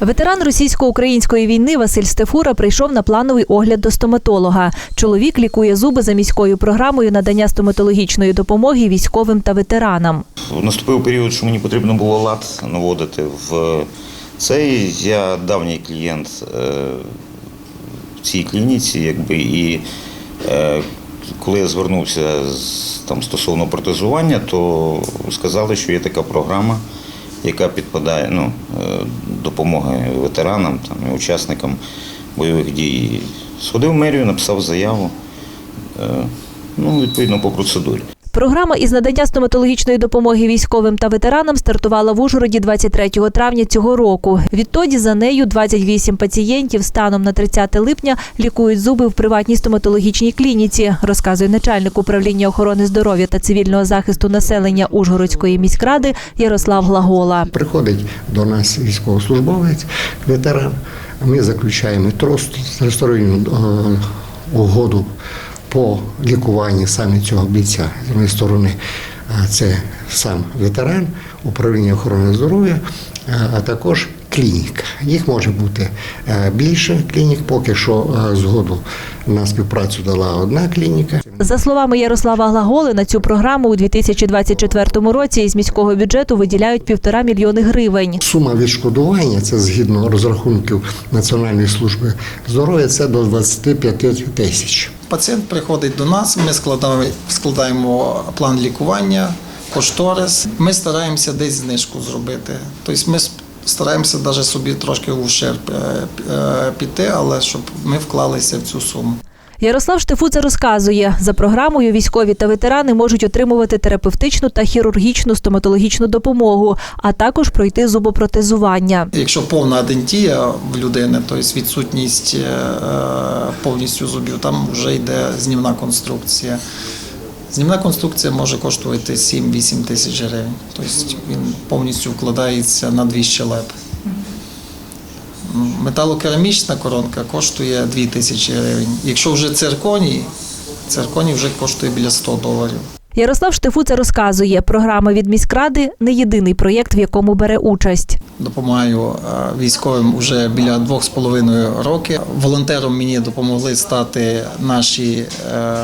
Ветеран російсько-української війни Василь Стефура прийшов на плановий огляд до стоматолога. Чоловік лікує зуби за міською програмою надання стоматологічної допомоги військовим та ветеранам. Наступив період, що мені потрібно було лад наводити в цей. Я давній клієнт е, в цій клініці, якби і е, коли я звернувся з- там стосовно протезування, то сказали, що є така програма, яка підпадає ну, е, допомоги ветеранам там, і учасникам бойових дій. Сходив в мерію, написав заяву. е, Ну, відповідно, по процедурі. Програма із надання стоматологічної допомоги військовим та ветеранам стартувала в Ужгороді 23 травня цього року. Відтоді за нею 28 пацієнтів станом на 30 липня лікують зуби в приватній стоматологічній клініці, розказує начальник управління охорони здоров'я та цивільного захисту населення Ужгородської міськради Ярослав Глагола. Приходить до нас військовослужбовець, ветеран. Ми заключаємо тристоронню е, угоду по лікуванні саме цього бійця. З однієї сторони, це сам ветеран, управління охорони здоров'я, а також клініка. Їх може бути е, більше клінік, поки що е, згоду на співпрацю дала одна клініка. За словами Ярослава Глаголи, на цю програму у 2024 році із міського бюджету виділяють півтора мільйони гривень. Сума відшкодування, це згідно розрахунків Національної служби здоров'я, це до 25 тисяч. Пацієнт приходить до нас, ми складаємо, складаємо план лікування, кошторис. Ми стараємося десь знижку зробити. Тобто ми стараємося навіть собі трошки в ущерб е, е, піти, але щоб ми вклалися в цю суму. Ярослав Штефуца розказує, за програмою військові та ветерани можуть отримувати терапевтичну та хірургічну стоматологічну допомогу, а також пройти зубопротезування. Якщо повна адентія в людини, тобто відсутність е, повністю зубів, там вже йде знімна конструкція. Знімна конструкція може коштувати 7-8 тисяч гривень. Тобто він повністю вкладається на дві щелепи. Металокерамічна коронка коштує 2 тисячі гривень. Якщо вже цирконій, цирконій вже коштує біля 100 доларів. Ярослав Штефуца розказує, програма від міськради не єдиний проєкт, в якому бере участь. Допомагаю е, військовим уже біля двох з половиною років. Волонтером мені допомогли стати наші е,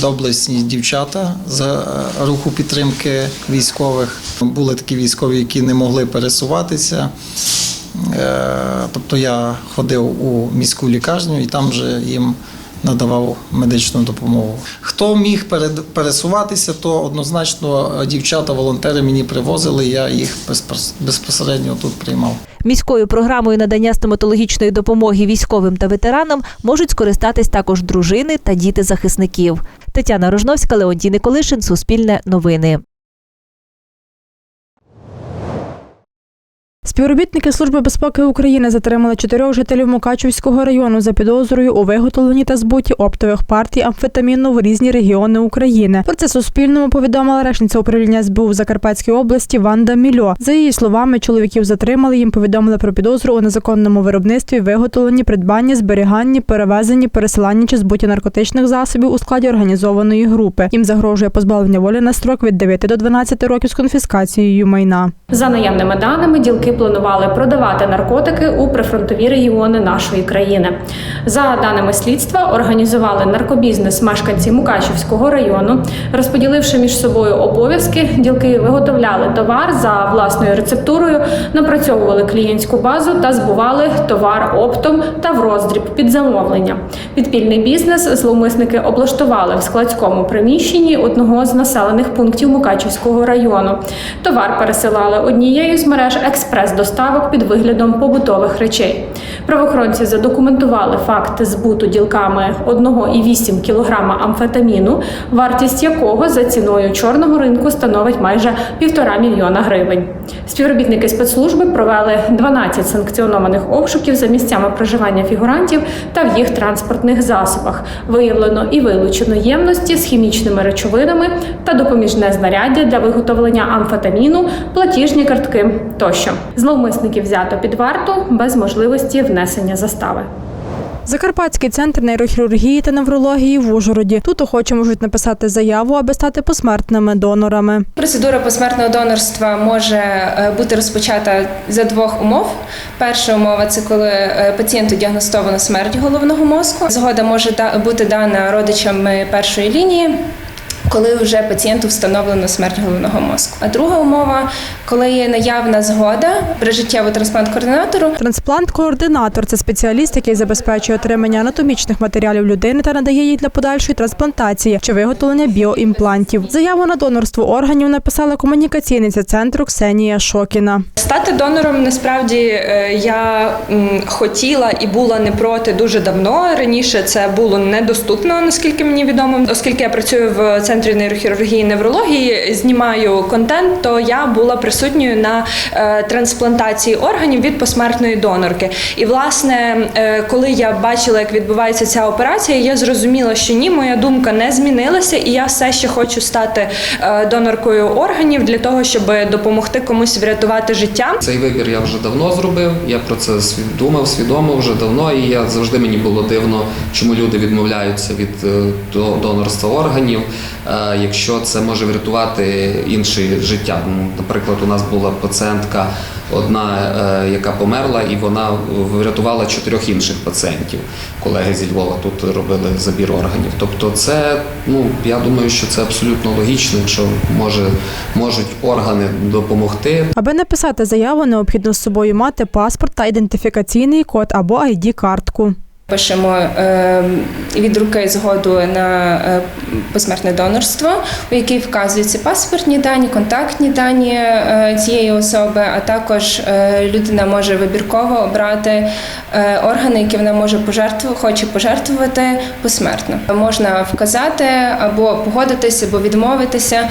доблесні дівчата з е, руху підтримки військових. Були такі військові, які не могли пересуватися. Е, Тобто я ходив у міську лікарню і там вже їм надавав медичну допомогу. Хто міг пересуватися, то однозначно дівчата-волонтери мені привозили, я їх безпосередньо тут приймав. Міською програмою надання стоматологічної допомоги військовим та ветеранам можуть скористатись також дружини та діти захисників. Тетяна Рожновська, Леонтій Николишин, Суспільне новини. Співробітники Служби безпеки України затримали чотирьох жителів Мукачівського району за підозрою у виготовленні та збуті оптових партій амфетаміну в різні регіони України. Про це Суспільному повідомила речниця управління СБУ в Закарпатській області Ванда Мільо. За її словами, чоловіків затримали. Їм повідомили про підозру у незаконному виробництві, виготовленні, придбанні, зберіганні, перевезенні, пересиланні чи збуті наркотичних засобів у складі організованої групи. Їм загрожує позбавлення волі на строк від 9 до 12 років з конфіскацією майна. За наявними даними, ділки планували продавати наркотики у прифронтові регіони нашої країни. За даними слідства, організували наркобізнес мешканці Мукачівського району, розподіливши між собою обов'язки, ділки виготовляли товар за власною рецептурою, напрацьовували клієнтську базу та збували товар оптом та в роздріб під замовлення. Підпільний бізнес зловмисники облаштували в складському приміщенні одного з населених пунктів Мукачівського району. Товар пересилали однією з мереж експрес-доставок під виглядом побутових речей. Правоохоронці задокументували факти збуту ділками 1,8 кг амфетаміну, вартість якого за ціною чорного ринку становить майже півтора мільйона гривень. Співробітники спецслужби провели 12 санкціонованих обшуків за місцями проживання фігурантів та в їх транспортних засобах. Виявлено і вилучено ємності з хімічними речовинами та допоміжне знаряддя для виготовлення амфетаміну, платіжні картки тощо. Зловмисників взято під варту без можливості внесення застави. Закарпатський центр нейрохірургії та неврології в Ужгороді. Тут охочі можуть написати заяву, аби стати посмертними донорами. Процедура посмертного донорства може е, бути розпочата за двох умов. Перша умова це коли е, пацієнту діагностовано смерть головного мозку. Згода може бути дана родичами першої лінії. Коли вже пацієнту встановлено смерть головного мозку. А друга умова, коли є наявна згода прижиттєво трансплант координатору Трансплант-координатор це спеціаліст, який забезпечує отримання анатомічних матеріалів людини та надає їх для подальшої трансплантації чи виготовлення біоімплантів. Заяву на донорство органів написала комунікаційниця центру Ксенія Шокіна. Стати донором насправді е, я хотіла і була не проти дуже давно. Раніше це було недоступно, наскільки мені відомо. Оскільки я працюю в центрі нейрохірургії і неврології, знімаю контент, то я була присутньою на е, трансплантації органів від посмертної донорки. І власне, е, коли я бачила, як відбувається ця операція, я зрозуміла, що ні, моя думка не змінилася, і я все ще хочу стати е, доноркою органів для того, щоб допомогти комусь врятувати життя. Цей вибір я вже давно зробив. Я про це думав, свідомо вже давно. І я завжди мені було дивно, чому люди відмовляються від до- донорства органів, якщо це може врятувати інше життя. Наприклад, у нас була пацієнтка одна, е, яка померла, і вона врятувала чотирьох інших пацієнтів. Колеги зі Львова тут робили забір органів. Тобто, це ну я думаю, що це абсолютно логічно, якщо може можуть органи допомогти, Аби написати заяву, необхідно з собою мати паспорт та ідентифікаційний код або id картку Пишемо е, від руки згоду на е, посмертне донорство, у якій вказуються паспортні дані, контактні дані е, цієї особи, а також е, людина може вибірково обрати органи, які вона може пожертвувати, хоче пожертвувати посмертно. Можна вказати або погодитися, або відмовитися.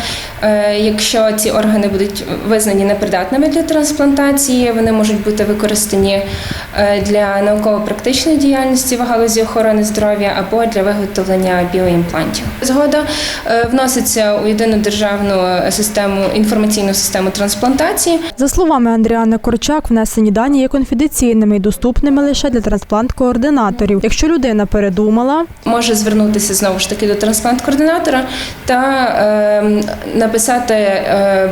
Якщо ці органи будуть визнані непридатними для трансплантації, вони можуть бути використані для науково-практичної діяльності в галузі охорони здоров'я або для виготовлення біоімплантів. Згода е, вноситься у єдину державну систему інформаційну систему трансплантації. За словами Андріани Корчак, внесені дані є конфіденційними і доступними лише для трансплант-координаторів. Якщо людина передумала, може звернутися знову ж таки до трансплант-координатора та е, написати. Е,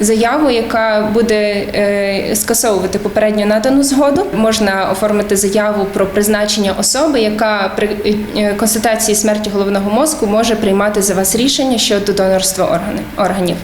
Заяву, яка буде е, скасовувати попередньо надану згоду, можна оформити заяву про призначення особи, яка при е, констатації смерті головного мозку може приймати за вас рішення щодо донорства органів.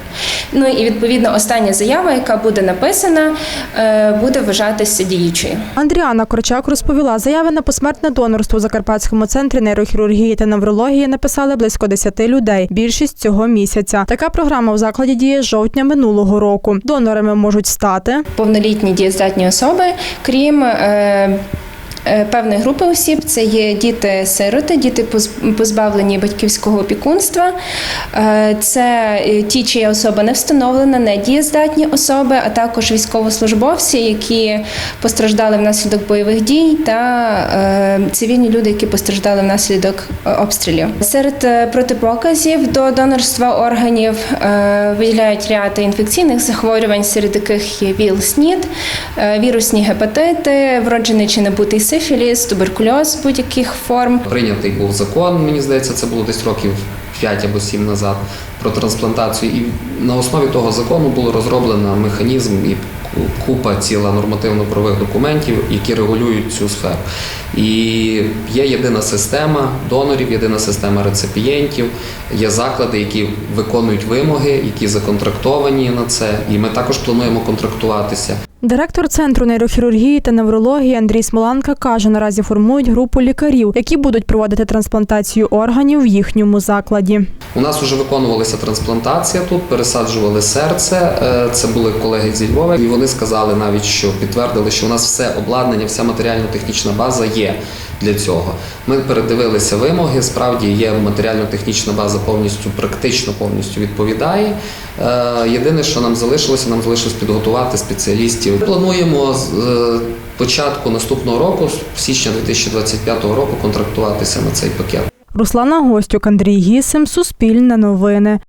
Ну і відповідно остання заява, яка буде написана, е, буде вважатися діючою. Андріана Корчак розповіла, заяви на посмертне донорство у Закарпатському центрі нейрохірургії та неврології написали близько 10 людей. Більшість цього місяця. Така програма в закладі діє з жовтня минулого року. Донорами можуть стати повнолітні дієздатні особи, крім е, певної групи осіб. Це є діти-сироти, діти позбавлені батьківського опікунства. Е, Це е, ті, чия особа не встановлена, не дієздатні особи, а також військовослужбовці, які постраждали внаслідок бойових дій, та е, цивільні люди, які постраждали внаслідок е, обстрілів. Серед е, протипоказів до донорства органів е, виділяють ряд інфекційних захворювань, серед яких є ВІЛ, СНІД, е, вірусні гепатити, вроджений чи набутий сифіліс, туберкульоз будь-яких форм. Прийнятий був закон, мені здається, це було десь років 5 або 7 назад про трансплантацію. І на основі того закону було розроблено механізм і купа ціла нормативно-правових документів, які регулюють цю сферу. І є єдина система донорів, єдина система реципієнтів, є заклади, які виконують вимоги, які законтрактовані на це. І ми також плануємо контрактуватися. Директор центру нейрохірургії та неврології Андрій Смоланка каже, наразі формують групу лікарів, які будуть проводити трансплантацію органів в їхньому закладі. У нас вже виконувалася трансплантація тут, пересаджували серце. Е, Це були колеги зі Львова, і вони сказали навіть, що підтвердили, що у нас все обладнання, вся матеріально-технічна база є для цього. Ми передивилися вимоги. Справді є матеріально-технічна база повністю, практично повністю відповідає. Е, Єдине, що нам залишилося, нам залишилось підготувати спеціалістів. Плануємо з е, початку наступного року, з січня 2025 року, контрактуватися на цей пакет. Руслана Гостюк, Андрій Гісим, Суспільне новини.